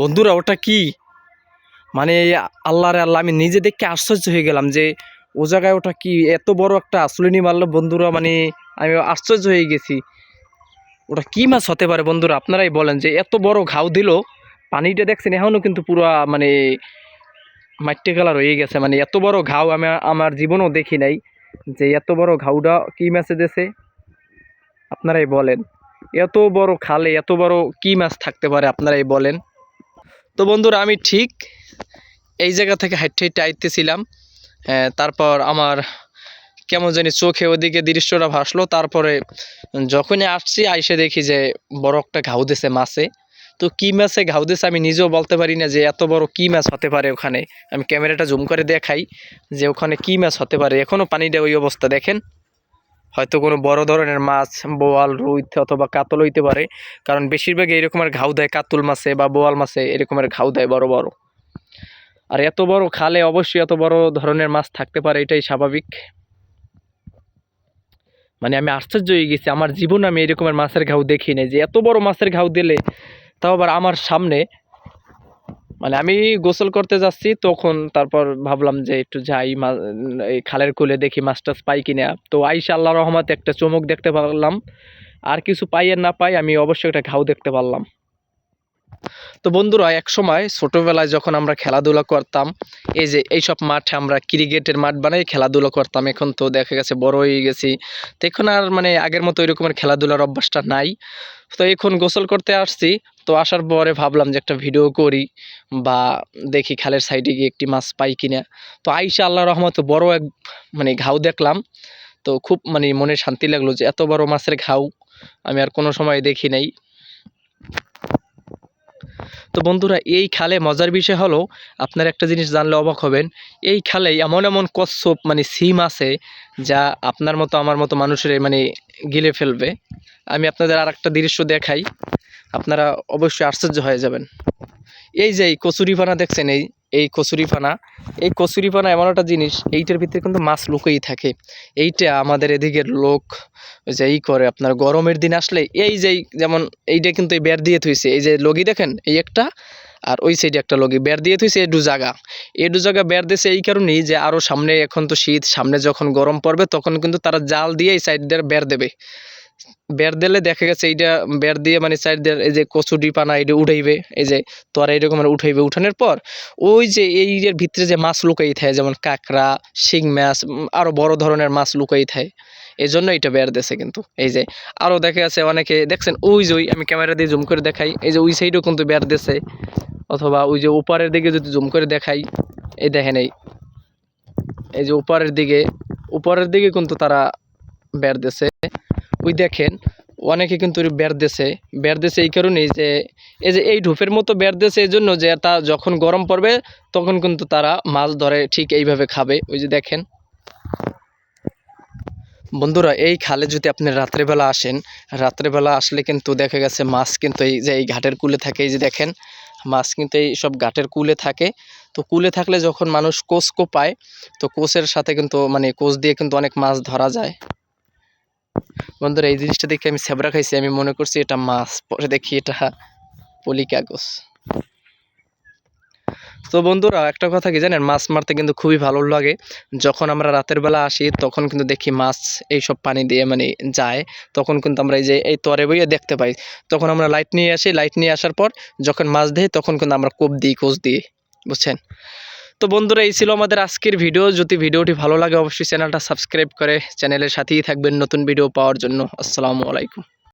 বন্ধুরা, ওটা কি? মানে আল্লাহ রে আল্লাহ, আমি নিজে দেখে আশ্চর্য হয়ে গেলাম যে ও জায়গায় ওটা কি? এত বড় একটা আসলিনি মারলো বন্ধুরা মানে আমি আশ্চর্য হয়ে গেছি। ওটা কি মাছ হতে পারে বন্ধুরা, আপনারাই বলেন যে এত বড় ঘাও দিল, পানিটা দেখছেন এখনও কিন্তু পুরো মানে মাটি কালার হয়ে গেছে। মানে এত বড় ঘাও আমি, আমার জীবনেও দেখি নাই যে এত বড় ঘাউটা কি মাছে দেছে। আপনারাই বলেন, এত বড় খালে এত বড় কি মাছ থাকতে পারে, আপনারাই বলেন। তো বন্ধুরা আমি ঠিক এই জায়গা থেকে হাইটে হাইটে আইতেছিলাম। হ্যাঁ, তারপর আমার কেমন জানি চোখে ওদিকে দৃশ্যটা ভাসলো। তারপরে যখনই আসছি আইসে দেখি যে বড় একটা ঘাউ দিছে মাছে। তো কি মাছে ঘাউ দিছে আমি নিজেও বলতে পারি না যে এত বড় কি মাছ হতে পারে ওখানে। আমি ক্যামেরাটা জুম করে দেখাই যে ওখানে কি মাছ হতে পারে। এখনও পানিটা ওই অবস্থা দেখেন। হয়তো কোনো বড় ধরনের মাছ, বোয়াল রুই অথবা কাতল হইতে পারে। কারণ বেশিরভাগ এরকমের ঘাউ দেয় কাতল মাছে বা বোয়াল মাছে, এরকমের ঘাউ দেয় বড় বড়। আর এত বড় খালে অবশ্যই এত বড় ধরনের মাছ থাকতে পারে, এটাই স্বাভাবিক। মানে আমি আশ্চর্য হয়ে গেছি, আমার জীবন আমি এরকমের মাছের ঘাউ দেখি যে এত বড় মাছের ঘাউ দিলে তাও আবার আমার সামনে মানে আমি গোসল করতে যাচ্ছি, তখন তারপর ভাবলাম যে একটু যাই এই খালের কুলে দেখি মাছ টাছ পাই কিনা। তো আইসা আল্লাহ রহমতে একটা চমক দেখতে পারলাম। আর কিছু পাই আর না পাই আমি অবশ্যই একটা ঘাউ দেখতে পারলাম। তো বন্ধুরা, এক সময় ছোটবেলায় যখন আমরা খেলাধুলা করতাম, এই যে এইসব মাঠে আমরা ক্রিকেটের মাঠ বানাই, খেলাধুলা করতাম। এখন তো দেখা গেছে বড় হয়ে গেছি। তো এখন আর মানে আগের মতো ওইরকমের খেলাধুলার অভ্যাসটা নাই। তো এখন গোসল করতে আসছি। তো আসার পরে ভাবলাম যে একটা ভিডিও করি বা দেখি খালের সাইডে গিয়ে একটি মাছ পাই কিনা। তো আইসা আল্লাহ রহমত বড় এক মানে ঘাউ দেখলাম। তো খুব মানে মনে শান্তি লাগল যে এত বড় মাছের ঘাউ আমি আর কোনো সময় দেখি নাই। তো বন্ধুরা, এই খালে মজার বিষয় হলো, আপনার একটা জিনিস জানলে অবাক হবেন, এই খালে এমন এমন কচ্ছপ মানে সিম আছে যা আপনার মতো, আমার মতো মানুষের মানে গিলে ফেলবে। আমি আপনাদের আর একটা দৃশ্য দেখাই। আপনারা অবশ্যই আশ্চর্য হয়ে যাবেন। এই যে এই কচুরিপানা দেখছেন, এই এই কচুরিপানা এই কচুরিপানা এমন একটা জিনিস, এইটার ভিতরে কিন্তু মাছ লুকেই থাকে। এইটা আমাদের এদিকের লোক যে ই করে আপনার গরমের দিন আসলে এই যে যেমন এইটা কিন্তু এই বের দিয়ে থুইছে। এই যে লগি দেখেন, এই একটা আর ওই সাইডে একটা লগি। বের দিয়ে থুইছে এই দু জায়গা এই দু জায়গা বের দিয়েছে এই কারণেই যে আরও সামনে এখন তো শীত, সামনে যখন গরম পড়বে তখন কিন্তু তারা জাল দিয়ে এই সাইড দিয়ে বের দেবে। বের দিলে দেখা গেছে এইটা বের দিয়ে মানে সাইড দিয়ে এই যে কচুরি পানা এটা উঠাইবে এই যে তোরা এরকম উঠাইবে। উঠানোর পর ওই যে এই এর ভিতরে যে মাছ লুকাই থাকে যেমন কাঁকড়া শিং মাছ উম, আরও বড় ধরনের মাছ লুকাই থাকে এই জন্য এটা বের দেছে কিন্তু। এই যে আরও দেখা গেছে অনেকে দেখছেন ওই যে ওই আমি ক্যামেরা দিয়ে জুম করে দেখাই এই যে ওই সাইডেও কিন্তু বের দেছে অথবা ওই যে উপরের দিকে যদি জুম করে দেখাই এই দেখেন এই এই যে উপরের দিকে উপরের দিকে কিন্তু তারা বের দেছে। ওই দেখেন, অনেকে কিন্তু বের দেছে। বের দেছে এই কারণেই যে, এই যে এই ঢুপের মতো বের দেছে এই জন্য যে তা যখন গরম পড়বে, তখন কিন্তু তারা মাছ ধরে ঠিক এইভাবে খাবে। ওই যে দেখেন। বন্ধুরা, এই খালে যদি আপনি রাত্রেবেলা আসেন, রাত্রেবেলা আসলে কিন্তু দেখা গেছে মাছ কিন্তু এই যে এই ঘাটের কুলে থাকে, এই যে দেখেন, মাছ কিন্তু এই সব ঘাটের কুলে থাকে। তো কুলে থাকলে যখন মানুষ কোষ কোপায় তো কোষের সাথে কিন্তু মানে কোষ দিয়ে কিন্তু অনেক মাছ ধরা যায়। বন্ধুরা, এই জিনিসটা দেখে আমি সেবরা খাইছি। আমি মনে করছি এটা মাছ, পরে দেখি এটা পলি কাগজ। তো বন্ধুরা, একটা কথা কি জানেন? মাছ মারতে কিন্তু খুবই ভালো লাগে। যখন আমরা রাতের বেলা আসি, তখন কিন্তু দেখি মাছ এই সব পানি দিয়ে মানে যায়। তখন কিন্তু আমরা এই যে এই তরে বইয়ে দেখতে পাই। তখন আমরা লাইট নিয়ে আসি। লাইট নিয়ে আসার পর যখন মাছ দিই, তখন কিন্তু আমরা কোপ দিই, কোচ দিই। বুঝছেন? তো বন্ধুরা, এই ছিল আমাদের আজকের ভিডিও। যদি ভিডিওটি ভালো লাগে, অবশ্যই চ্যানেলটা সাবস্ক্রাইব করে চ্যানেলের সাথেই থাকবেন নতুন ভিডিও পাওয়ার জন্য। আসসালামু আলাইকুম।